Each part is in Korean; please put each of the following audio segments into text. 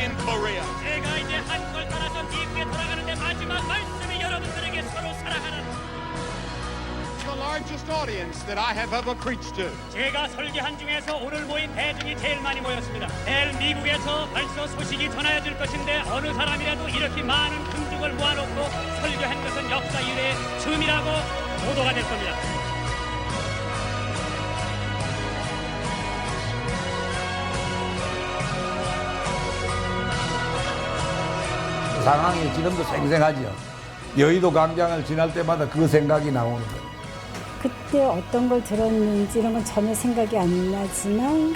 in Korea. 제가 이제 한국을 떠나서 미국에 돌아가는데 마지막 말씀이 여러분들에게 서로 사랑하는 The largest audience that I have ever preached to. 제가 설교한 중에서 오늘 모인 대중이 제일 많이 모였습니다. 내일 미국에서 벌써 소식이 전해질 것인데 어느 사람이라도 이렇게 많은 군중을 모아놓고 설교한 것은 역사 이래의 처음이라고 보도가 됐습니다. 상황이 지금도 생생하죠. 여의도 광장을 지날 때마다 그 생각이 나오는 거예요. 그때 어떤 걸 들었는지 이런 건 전혀 생각이 안 나지만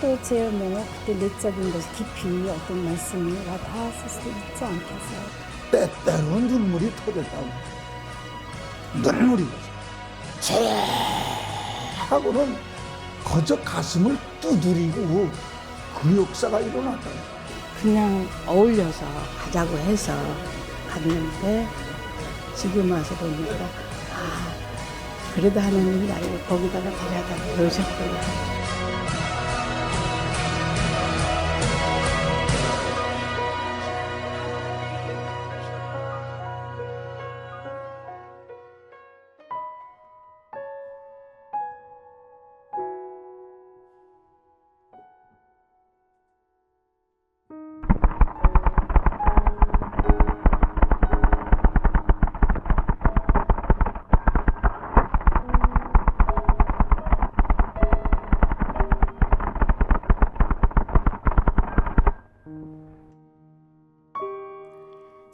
또 제 뭐 그때 내적인 것 깊이 어떤 말씀이 와닿았을 수도 있지 않겠어요. 때때로 눈물이 터졌다고. 눈물이. 제 하고는 거저 가슴을 두드리고 그 역사가 일어났다. 그냥 어울려서 하자고 해서 갔는데 지금 와서 보니까 아 그래도 하나님이 나를 거기다가 데려다 놓으셨구나.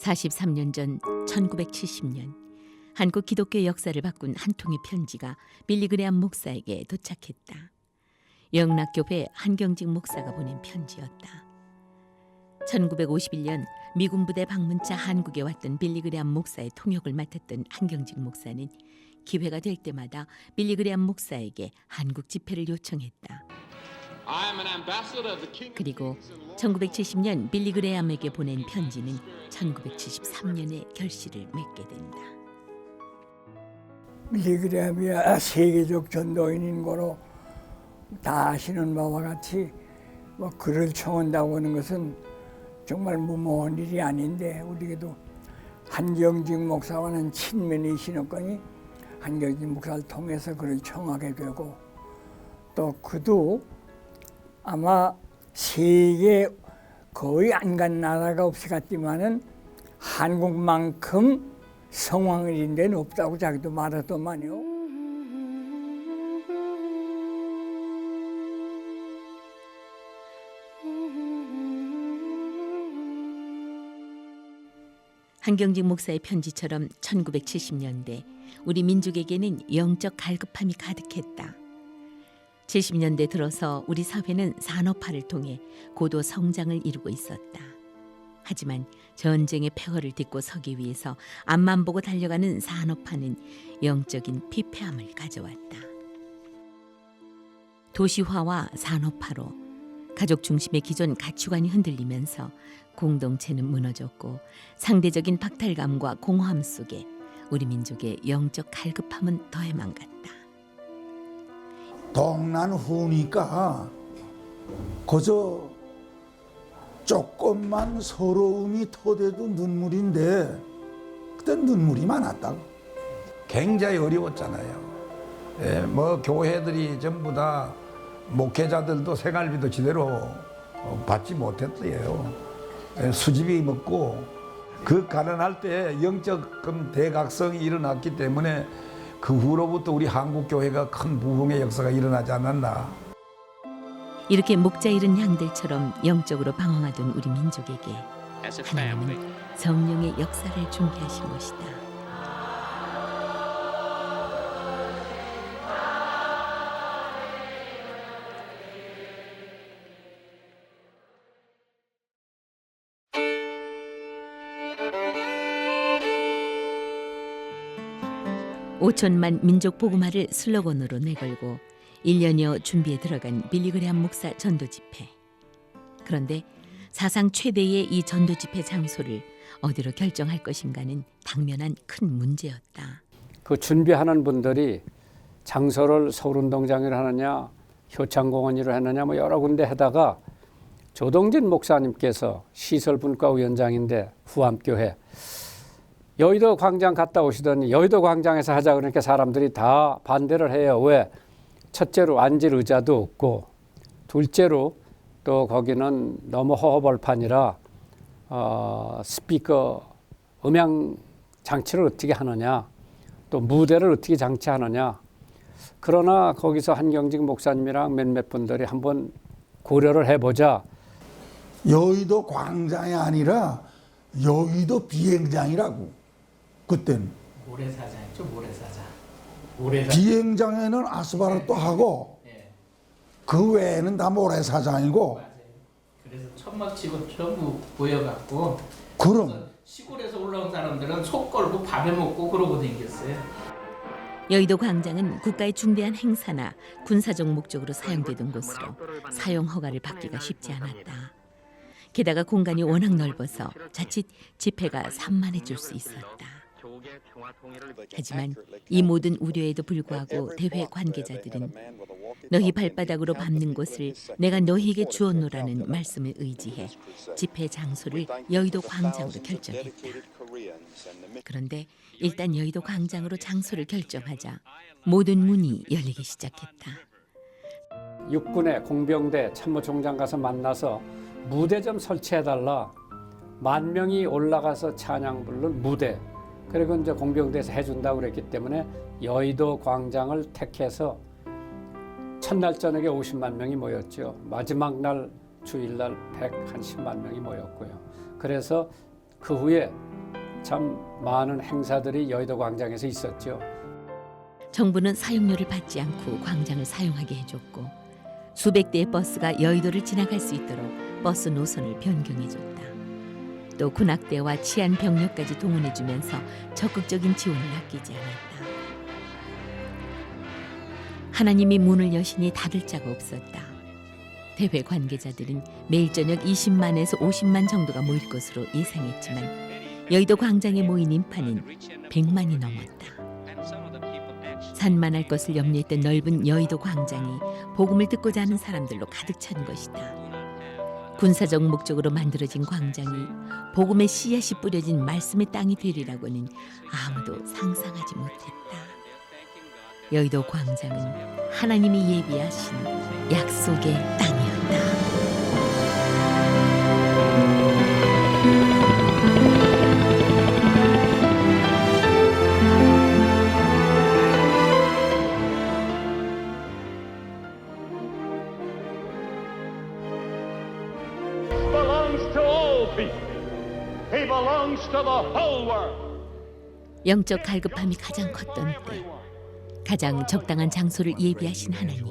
사십삼 년전 1970년 한국 기독교 역사를 바꾼 한 통의 편지가 빌리그레암 목사에게 도착했다. 영락교회 한경직 목사가 보낸 편지였다. 1951년 미군 부대 방문차 한국에 왔던 빌리그레암 목사의 통역을 맡았던 한경직 목사는 기회가 될 때마다 빌리그레암 목사에게 한국 집회를 요청했다. 그리고 1970년 빌리 그레암에게 보낸 편지는 1973년에 결실을 맺게 된다. 밀리그램이야 세계적 전도인인 거로 다 아시는 바와 같이 뭐 글을 청한다고 하는 것은 정말 무모한 일이 아닌데 우리에게도 한경직 목사와는 친면이 신었거니 한경직 목사를 통해서 글을 청하게 되고 또 그도 아마 세계 거의 안 간 나라가 없이 갔지만은 한국만큼 성황일인 데는 없다고 자기도 말하더만요. 한경직 목사의 편지처럼 1970년대 우리 민족에게는 영적 갈급함이 가득했다. 70년대 들어서 우리 사회는 산업화를 통해 고도 성장을 이루고 있었다. 하지만 전쟁의 폐허를 딛고 서기 위해서 앞만 보고 달려가는 산업화는 영적인 피폐함을 가져왔다. 도시화와 산업화로 가족 중심의 기존 가치관이 흔들리면서 공동체는 무너졌고 상대적인 박탈감과 공허함 속에 우리 민족의 영적 갈급함은 더해만 갔다. 동난 후니까 그저 조금만 서러움이 터대도 눈물인데 그때 눈물이 많았다고. 굉장히 어려웠잖아요. 예, 뭐 교회들이 전부 다 목회자들도 생활비도 제대로 어, 받지 못했어요. 예, 수집이 먹고 그 가난할 때 영적 금 대각성이 일어났기 때문에 그 후로부터 우리 한국 교회가 큰 부흥의 역사가 일어나지 않았나. 이렇게 목자 잃은 양들처럼 영적으로 방황하던 우리 민족에게 하나님은 성령의 역사를 준비하신 것이다. 오천만 민족 복음화를 슬로건으로 내걸고 1년여 준비에 들어간 빌리 그레암 목사 전도 집회. 그런데 사상 최대의 이 전도 집회 장소를 어디로 결정할 것인가는 당면한 큰 문제였다. 그 준비하는 분들이 장소를 서울운동장으로 하느냐 효창공원으로 하느냐 뭐 여러 군데 하다가 조동진 목사님께서 시설분과위원장인데 후암교회 여의도 광장 갔다 오시더니 여의도 광장에서 하자 그러니까 사람들이 다 반대를 해요. 왜? 첫째로 앉을 의자도 없고 둘째로 또 거기는 너무 허허벌판이라 어, 스피커 음향 장치를 어떻게 하느냐 또 무대를 어떻게 장치하느냐. 그러나 거기서 한경직 목사님이랑 몇몇 분들이 한번 고려를 해보자. 여의도 광장이 아니라 여의도 비행장이라고 그때는. 모래사장이죠 모래사장. 모래사장 비행장에는 아스팔트 하고 예, 그 외에는 다 모래사장이고 맞아요. 그래서 천막집은 전부 보여갖고 그럼. 시골에서 올라온 사람들은 속 걸고 밥해 먹고 그러고 댕겼어요. 여의도 광장은 국가의 중대한 행사나 군사적 목적으로 사용되던 곳으로 사용 허가를 받기가 쉽지 않았다. 게다가 공간이 워낙 넓어서 자칫 집회가 산만해질 수 있었다. 하지만 이 모든 우려에도 불구하고 대회 관계자들은 너희 발바닥으로 밟는 곳을 내가 너희에게 주었노라는 말씀을 의지해 집회 장소를 여의도 광장으로 결정했다. 그런데 일단 여의도 광장으로 장소를 결정하자 모든 문이 열리기 시작했다. 육군의 공병대 참모총장 가서 만나서 무대 좀 설치해달라. 만 명이 올라가서 찬양 부르는 무대. 그리고 이제 공병대에서 해준다고 그랬기 때문에 여의도 광장을 택해서 첫날 저녁에 50만 명이 모였죠. 마지막 날 주일날 110만 명이 모였고요. 그래서 그 후에 참 많은 행사들이 여의도 광장에서 있었죠. 정부는 사용료를 받지 않고 광장을 사용하게 해줬고 수백 대의 버스가 여의도를 지나갈 수 있도록 버스 노선을 변경해줬다. 또 군악대와 치안 병력까지 동원해주면서 적극적인 지원을 아끼지 않았다. 하나님이 문을 여시니 닫을 자가 없었다. 대회 관계자들은 매일 저녁 20만에서 50만 정도가 모일 것으로 예상했지만 여의도 광장에 모인 인파는 100만이 넘었다. 산만할 것을 염려했던 넓은 여의도 광장이 복음을 듣고자 하는 사람들로 가득 찬 것이다. 군사적 목적으로 만들어진 광장이 복음의 씨앗이 뿌려진 말씀의 땅이 되리라고는 아무도 상상하지 못했다. 여의도 광장은 하나님이 예비하신 약속의 땅 영적 갈급함이 가장 컸던 때 가장 적당한 장소를 예비하신 하나님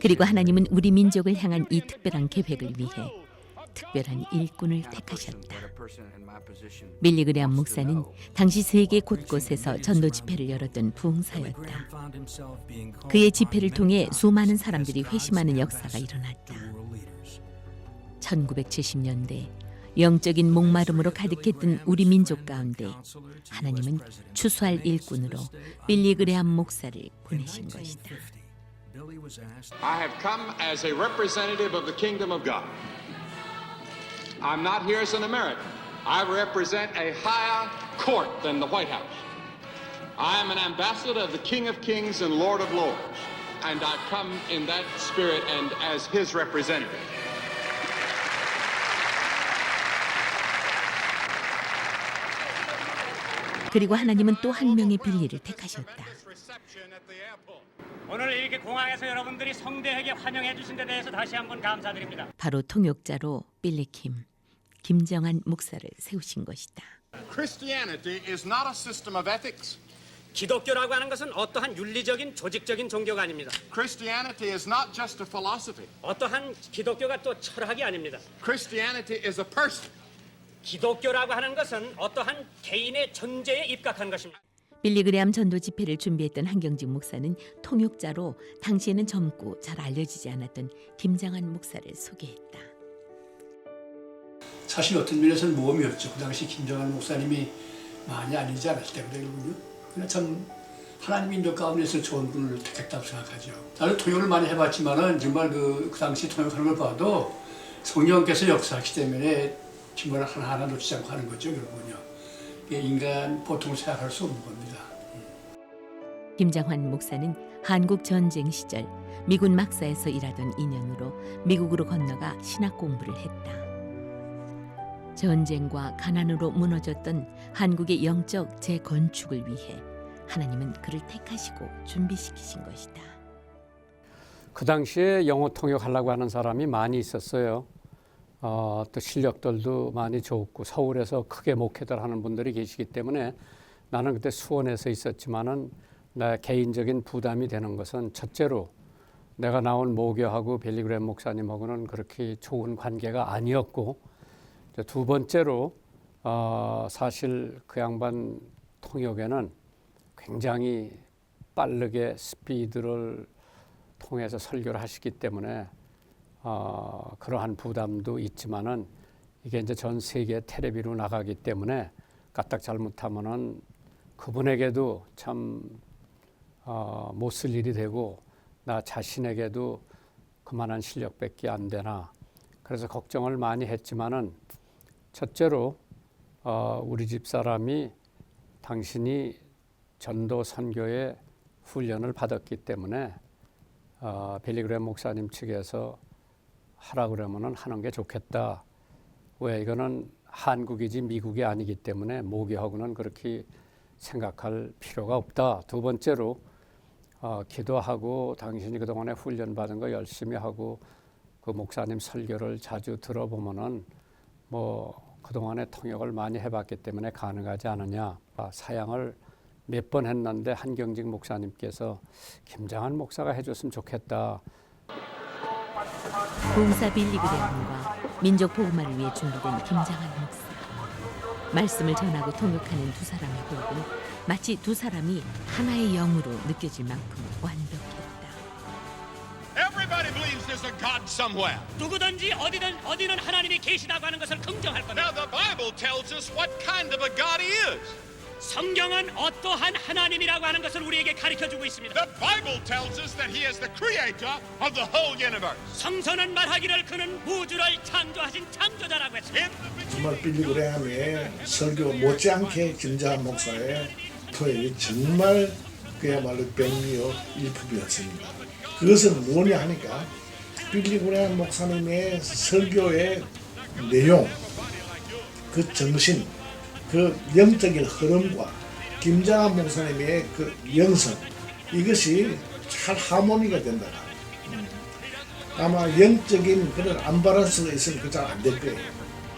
그리고 하나님은 우리 민족을 향한 이 특별한 계획을 위해 특별한 일꾼을 택하셨다. 밀리그레암 목사는 당시 세계 곳곳에서 전도 집회를 열었던 부흥사였다. 그의 집회를 통해 수많은 사람들이 회심하는 역사가 일어났다. 1970년대 영적인 목마름으로 가득했던 우리 민족 가운데 하나님은 추수할 일꾼으로 빌리 그레암 목사를 보내신 것이다. I have come as a representative of the kingdom of God. I'm not here as an American. I represent a higher court than the White House. I am an ambassador of the King of Kings and Lord of Lords. And I've come in that spirit and as his representative. 그리고 하나님은 또 한 명의 빌리를 택하셨다. 오늘 이렇게 공항에서 여러분들이 성대하게 환영해 주신 데 대해서 다시 한번 감사드립니다. 바로 통역자로 빌리 킴 김정한 목사를 세우신 것이다. Christianity is not a system of ethics. 기독교라고 하는 것은 어떠한 윤리적인 조직적인 종교가 아닙니다. Christianity is not just a philosophy. 어떠한 기독교가 또 철학이 아닙니다. Christianity is a person. 기독교라고 하는 것은 어떠한 개인의 존재에 입각한 것입니다. 빌리그레암 전도 집회를 준비했던 한경직 목사는 통역자로 당시에는 젊고 잘 알려지지 않았던 김장한 목사를 소개했다. 사실 어떤 면에서는 모험이었죠. 그 당시 김정한 목사님이 많이 알리지 않았을 때거든요. 그러나 참 하나님 민족 가운데서 좋은 분을 택했다고 생각하죠. 나는 통역을 많이 해봤지만은 정말 그, 그 당시 통역하는 걸 봐도 성령께서 역사하기 때문에 정말 하나하나 놓치지 않고 하는 거죠, 결국은요. 예, 인간 보통을 생각할 수 없는 겁니다. 김장환 목사는 한국 전쟁 시절 미군 막사에서 일하던 인연으로 미국으로 건너가 신학 공부를 했다. 전쟁과 가난으로 무너졌던 한국의 영적 재건축을 위해 하나님은 그를 택하시고 준비시키신 것이다. 그 당시에 영어 통역하려고 하는 사람이 많이 있었어요. 어, 또 실력들도 많이 좋고 서울에서 크게 목회들 하는 분들이 계시기 때문에 나는 그때 수원에서 있었지만은 내 개인적인 부담이 되는 것은 첫째로 내가 나온 모교하고 빌리그램 목사님하고는 그렇게 좋은 관계가 아니었고 두 번째로 어, 사실 그 양반 통역에는 굉장히 빠르게 스피드를 통해서 설교를 하시기 때문에 어, 그러한 부담도 있지만은 이게 이제 전 세계 텔레비로 나가기 때문에 까딱 잘못하면은 그분에게도 참 어, 못쓸 일이 되고 나 자신에게도 그만한 실력밖에 안 되나. 그래서 걱정을 많이 했지만은 첫째로 어, 우리 집 사람이 당신이 전도 선교의 훈련을 받았기 때문에 어, 빌리그램 목사님 측에서 하라 그러면은 하는 게 좋겠다. 왜 이거는 한국이지 미국이 아니기 때문에 모교하고는 그렇게 생각할 필요가 없다. 두 번째로 어, 기도하고 당신이 그동안에 훈련 받은 거 열심히 하고 그 목사님 설교를 자주 들어보면은 뭐 그동안에 통역을 많이 해봤기 때문에 가능하지 않느냐. 아, 사양을 몇 번 했는데 한경직 목사님께서 김장한 목사가 해줬으면 좋겠다. 봉사 빌리 그레몬과 민족 복음화를 위해 준비된 김장한 목사. 말씀을 전하고 통역하는 두 사람의 호흡은 마치 두 사람이 하나의 영으로 느껴질 만큼 완벽했다. Everybody believes there's a God somewhere. 누구든지 어디든 어디는 하나님이 계시다고 하는 것을 긍정할 겁니다. Now, the Bible tells us what kind of a God He is. 성경은 어떠한 하나님이라고 하는 것을 우리에게 가르쳐 주고 있습니다. The Bible tells us that He is the creator of the whole universe. 성서는 말하기를 그는 우주를 창조하신 창조자라고 했습니다. 정말 빌리 그레함의 설교 못지않게 김자한 목사의 토익이 정말 그야말로 백미어 일품이었습니다. 그것은 뭐냐 하니까 빌리 그레함 목사님의 설교의 내용, 그 정신, 그 영적인 흐름과 김장한 목사님의 그 영성 이것이 잘 하모니가 된다. 음. 아마 영적인 그런 안바란스가 있으면 그 잘 안 될 거예요.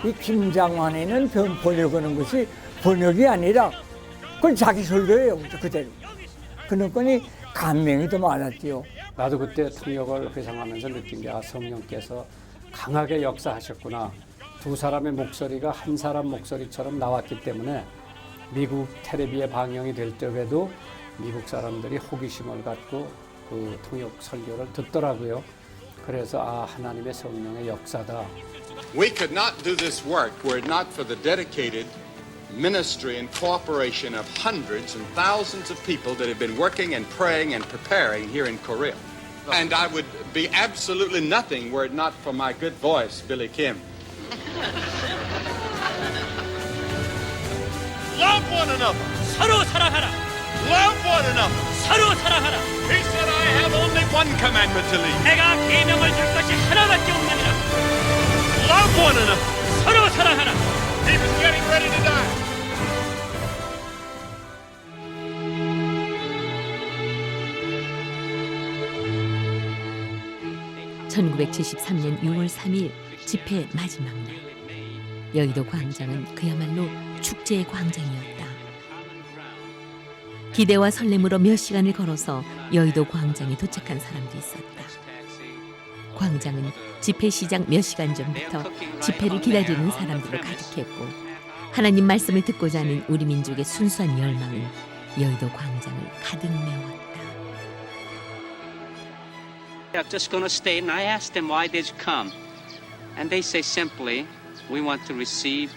이 김장환에는 변 번역하는 것이 번역이 아니라 그건 자기 설교예요 그대로. 그런 거니 감명이 더 많았지요. 나도 그때 통역을 회상하면서 느낀 게 아, 성령께서 강하게 역사하셨구나. 두 사람의 목소리가 한 사람 목소리처럼 나왔기 때문에 미국 텔레비에 방영이 될 때에도 미국 사람들이 호기심을 갖고 그 통역 설교를 듣더라고요. 그래서 아 하나님의 성령의 역사다. We could not do this work were it not for the dedicated ministry and cooperation of hundreds and thousands of people that have been working and praying and preparing here in Korea. And I would be absolutely nothing were it not for my good voice, Billy Kim. Love one another. 서로 사랑하라. Love one another. 서로 사랑하라. He said, I have only one commandment to leave. 내가 계명을 줄 것이 하나밖에 없느니라. Love one another. 서로 사랑하라. He was getting ready to die. 1973년 6월 3일 집회 마지막 날 여의도 광장은 그야말로 축제의 광장이었다. 기대와 설렘으로 몇 시간을 걸어서 여의도 광장에 도착한 사람도 있었다. 광장은 집회 시작 몇 시간 전부터 집회를 기다리는 사람들로 가득했고 하나님 말씀을 듣고자 하는 우리 민족의 순수한 열망은 여의도 광장을 가득 메웠다. They're just going to stay. And I asked them, why did you come? And they say simply, we want to receive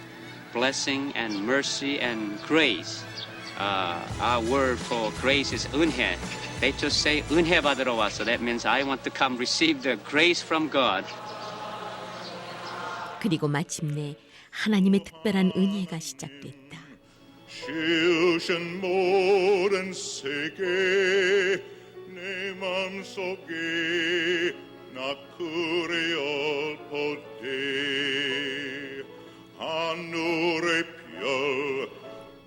blessing and mercy and grace. Uh, our word for grace is 은혜. They just say 은혜 받으러 왔어. That means I want to come receive the grace from God. 그리고 마침내 하나님의 특별한 은혜가 시작됐다. 내 맘속에 나 그리어 볼때 하늘의 별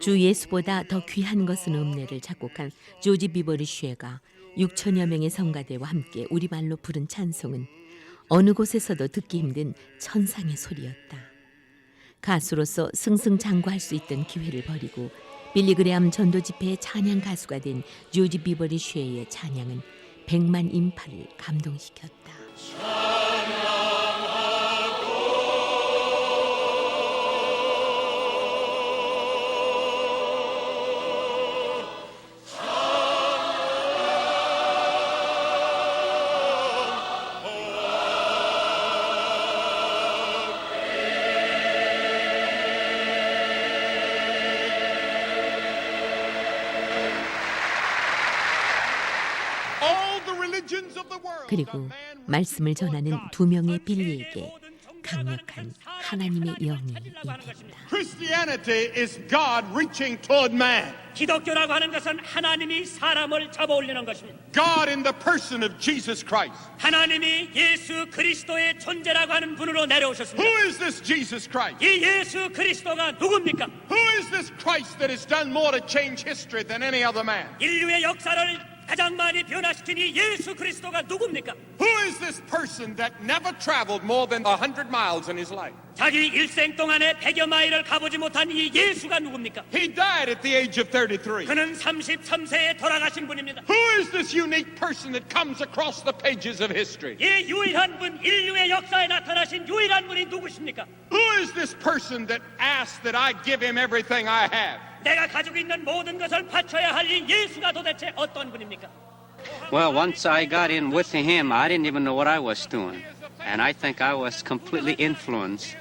주 예수보다 더 귀한 것은 없네를 작곡한 조지 비버리 쉐가 6천여 명의 성가대와 함께 우리말로 부른 찬송은 어느 곳에서도 듣기 힘든 천상의 소리였다. 가수로서 승승장구할 수 있던 기회를 버리고 빌리 그레암 전도 집회의 찬양 가수가 된 조지 비버리 쉐의 찬양은 백만 인파를 감동시켰다. 그리고 말씀을 전하는 두 명의 빌리에게 강력한 하나님의 영이 임했다. Christianity is God reaching toward man. 기독교라고 하는 것은 하나님이 사람을 잡아 올리는 것입니다. God in the person of Jesus Christ. 하나님이 예수 그리스도의 존재라고 하는 분으로 내려오셨습니다. Who is this Jesus Christ? 이 예수 그리스도가 누굽니까? Who is this Christ that has done more to change history than any other man? 인류의 역사를 가장 많이 변화시킨 이 예수 그리스도가 누굽니까? Who is this person that never traveled more than 100 miles in his life? 자기 일생 동안에 100여 마일을 가보지 못한 이 예수가 누굽니까? He died at the age of 33. 그는 33세에 돌아가신 분입니다. Who is this unique person that comes across the pages of history? 이 유일한 분, 인류의 역사에 나타나신 유일한 분이 누구십니까? Who is this person that asked that I give him everything I have? 내가 가지고 있는 모든 것을 바쳐야 할 이 예수가 도대체 어떤 분입니까? Well, once I got in with him, I didn't even know what I was doing. And I think I was completely influenced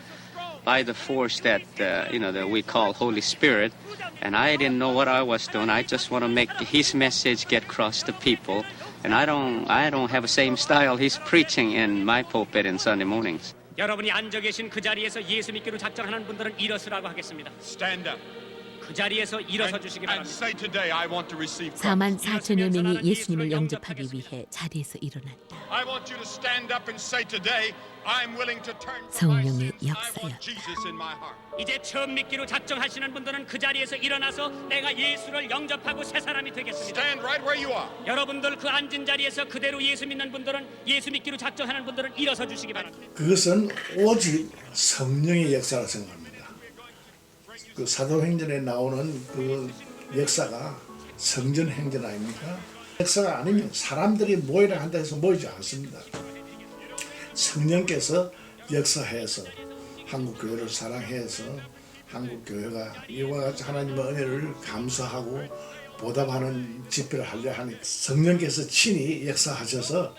by the force that, uh, you know, that we call Holy Spirit. And I didn't know what I was doing. I just want to make his message get across to people. And I don't, I don't have the same style he's preaching in my pulpit in Sunday mornings. 여러분이 앉아 계신 그 자리에서 예수 믿기로 작정하는 분들은 일어서라고 하겠습니다. Stand up. 그 자리에서 일어서 And, 주시기 바랍니다. say today, I want to receive Christ. 4만 4천여 명이 예수님을 영접하기 위해 자리에서 일어났다. I want you to stand up and say today, I'm willing to turn from my 성령의 역사였다. want Jesus in my heart. 이제 처음 믿기로 작정하시는 분들은 그 자리에서 일어나서 내가 예수를 영접하고 새 사람이 되겠습니다. Stand right where you are. 여러분들 그 앉은 자리에서 그대로 예수 믿는 분들은 예수 믿기로 작정하는 분들은 일어서 주시기 바랍니다. 그것은 오직 성령의 역사라 생각합니다. 그 사도행전에 나오는 그 역사가 성전 행전 아닙니까? 역사가 아니면 사람들이 모이라 한다 해서 모이지 않습니다. 성령께서 역사해서 한국 교회를 사랑해서 한국 교회가 이와 같이 하나님의 은혜를 감사하고 보답하는 집회를 하려 하니 성령께서 친히 역사하셔서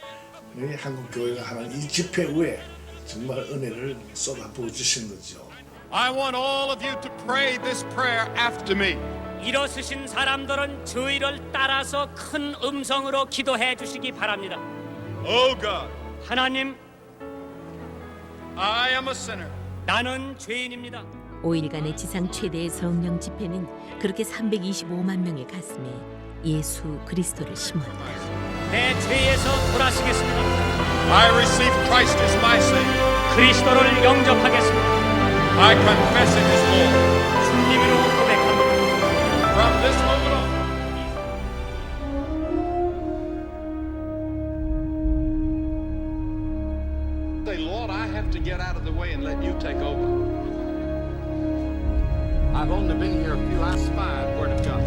한국 교회가 하는 이 집회 후에 정말 은혜를 쏟아 부어 주신 거죠. I want all of you to pray this prayer after me. 일어서신 사람들은 저희를 따라서 큰 음성으로 기도해 주시기 바랍니다. Oh God, 하나님, I am a sinner. 나는 죄인입니다. 5일간의 지상 최대의 성령 집회는 그렇게 325만 명의 가슴에 예수 그리스도를 심었다. 내 죄에서 돌아서겠습니다. I receive Christ as my Savior. 그리스도를 영접하겠습니다. I confess Him as Lord. 주님으로 고백합니다. From this moment on. Say, Lord, I have to get out of the way and let you take over. I've only been here a few. I spied Word of God.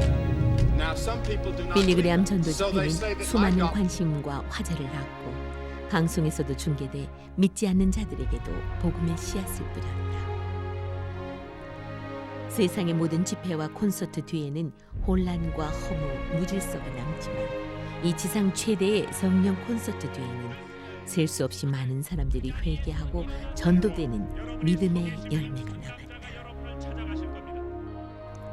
Now, some people do not. 빌리그레암 전도 So they say 집회는 that my 수많은 God 관심과 화제를 낳고 방송에서도 중계돼 믿지 않는 자들에게도 복음의 씨앗을 뿌렸다. 세상의 모든 집회와 콘서트 뒤에는 혼란과 허무, 무질서가 남지만 이 지상 최대의 성령 콘서트 뒤에는 셀 수 없이 많은 사람들이 회개하고 전도되는 믿음의 열매가 남았다.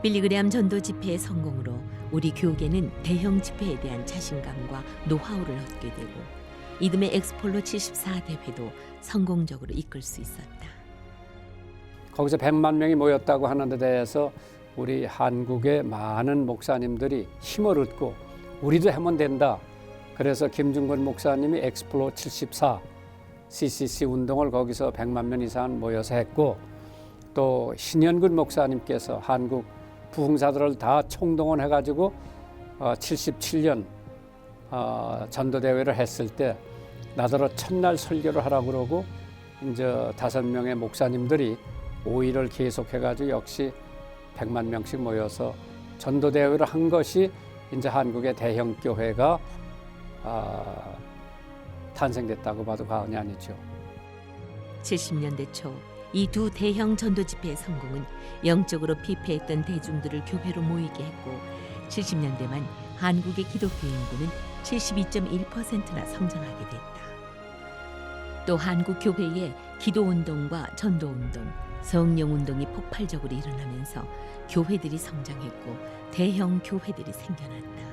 빌리그레암 전도 집회의 성공으로 우리 교계는 대형 집회에 대한 자신감과 노하우를 얻게 되고 이듬해 엑스폴로 74 대회도 성공적으로 이끌 수 있었다. 거기서 100만 명이 모였다고 하는 데 대해서 우리 한국의 많은 목사님들이 힘을 얻고 우리도 하면 된다. 그래서 김중건 목사님이 엑스플로 74 CCC 운동을 거기서 100만 명 이상 모여서 했고 또 신현근 목사님께서 한국 부흥사들을 다 총동원해 가지고 어, 77년 어, 전도 대회를 했을 때 나더러 첫날 설교를 하라고 그러고 이제 다섯 명의 목사님들이 5일을 계속해 가지고 역시 100만 명씩 모여서 전도 대회를 한 것이 이제 한국의 대형 교회가 아, 탄생됐다고 봐도 과언이 아니죠. 70년대 초 이 두 대형 전도 집회의 성공은 영적으로 피폐했던 대중들을 교회로 모이게 했고 70년대만 한국의 기독교 인구는 72.1%나 성장하게 됐다. 또 한국 교회의 기도 운동과 전도 운동, 성령 운동이 폭발적으로 일어나면서 교회들이 성장했고 대형 교회들이 생겨났다.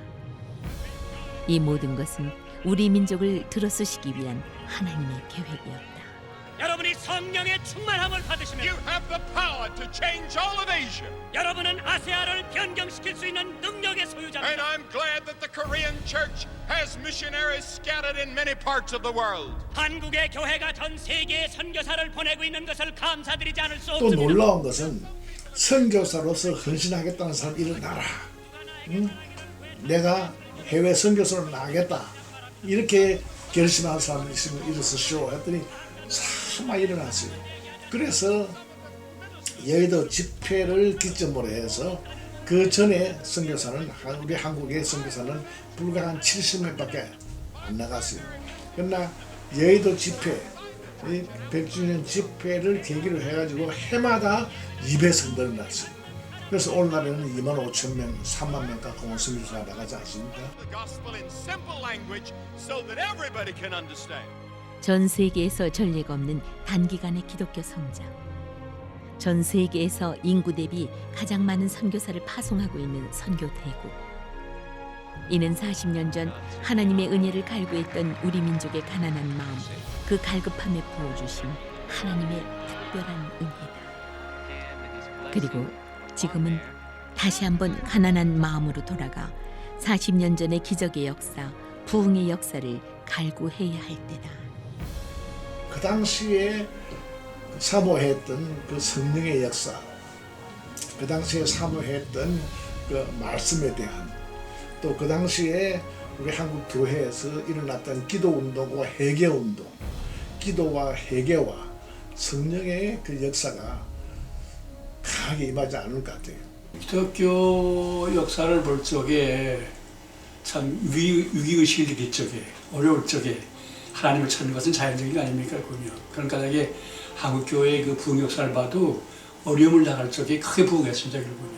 이 모든 것은 우리 민족을 들어쓰시기 위한 하나님의 계획이었다. 여러분이 성령의 충만함을 받으시면 You have the power to change all of Asia. 여러분은 아세아를 변경시킬 수 있는 능력의 And 소유자입니다. I'm glad that the Korean church has missionaries scattered in many parts of the world. 한국의 교회가 전 세계에 선교사를 보내고 있는 것을 감사드리지 않을 수 또 없습니다. 놀라운 것은 선교사로서 헌신하겠다는 사람 일어나라. 응? 내가 해외 선교사로 나가겠다. 이렇게 결심한 사람이 있으면 일어서시오 했더니 사마 일어났어요. 그래서 여의도 집회를 기점으로 해서 그 전에 선교사는 한- 우리 한국의 선교사는 불과 한 70명밖에 안 나갔어요. 그러나 여의도 집회, 이 100주년 집회를 계기로 해가지고 해마다 2배씩 늘어났어요. 그래서 오늘날에는 2만 5천 명, 3만 명 가까운 선교사가 나가지 않습니까? 전 세계에서 전례가 없는 단기간의 기독교 성장. 전 세계에서 인구 대비 가장 많은 선교사를 파송하고 있는 선교 대국. 이는 40년 전 하나님의 은혜를 갈구했던 우리 민족의 가난한 마음, 그 갈급함에 부어주신 하나님의 특별한 은혜다. 그리고 지금은 다시 한번 가난한 마음으로 돌아가 40년 전의 기적의 역사, 부흥의 역사를 갈구해야 할 때다. 그 당시에 사모했던 그 성령의 역사, 그 당시에 사모했던 그 말씀에 대한 또 그 당시에 우리 한국 교회에서 일어났던 기도 운동과 회개 운동, 기도와 회개와 성령의 그 역사가 강하게 임하지 않을 것 같아요. 기독교 역사를 볼 적에 참 위, 위기의식을 느낄 적에 어려울 적에 하나님을 찾는 것은 자연적인 거 아닙니까 그군요. 그러니까 이게 한국 교회의 그 부흥 역사를 봐도 어려움을 당할 적에 크게 부흥했습니다 결국은요.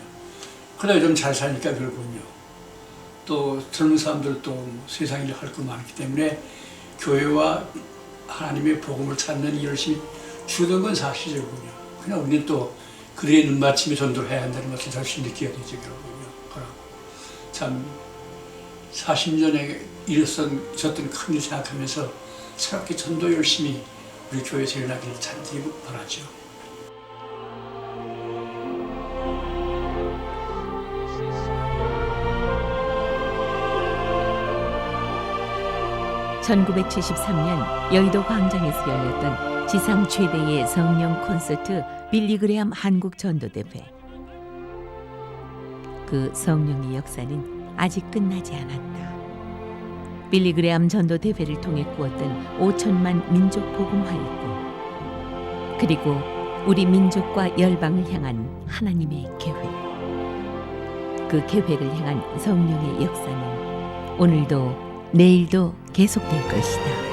그러다 좀 잘 사니까 결국은요. 또 젊은 사람들도 뭐 세상 일을 할 거 많기 때문에 교회와 하나님의 복음을 찾는 이 열심히 주던 건 사실이군요. 그냥 우리는 또 그들의 눈맞춤에 전도를 해야 한다는 것을 절실히 느껴야 되죠. 그럼 참 40년에 일었었던 큰 일 생각하면서 새롭게 전도 열심히 우리 교회 재현하기를 찬들이 바라죠. (1973년) 여의도 광장에서 열렸던 지상 최대의 성령 콘서트 빌리그레암 한국 전도대회 그 성령의 역사는 아직 끝나지 않았다 빌리그레암 전도 대회를 통해 꾸었던 5천만 민족 복음화 일꾼 그리고 우리 민족과 열방을 향한 하나님의 계획 그 계획을 향한 성령의 역사는 오늘도 내일도 계속될 것이다.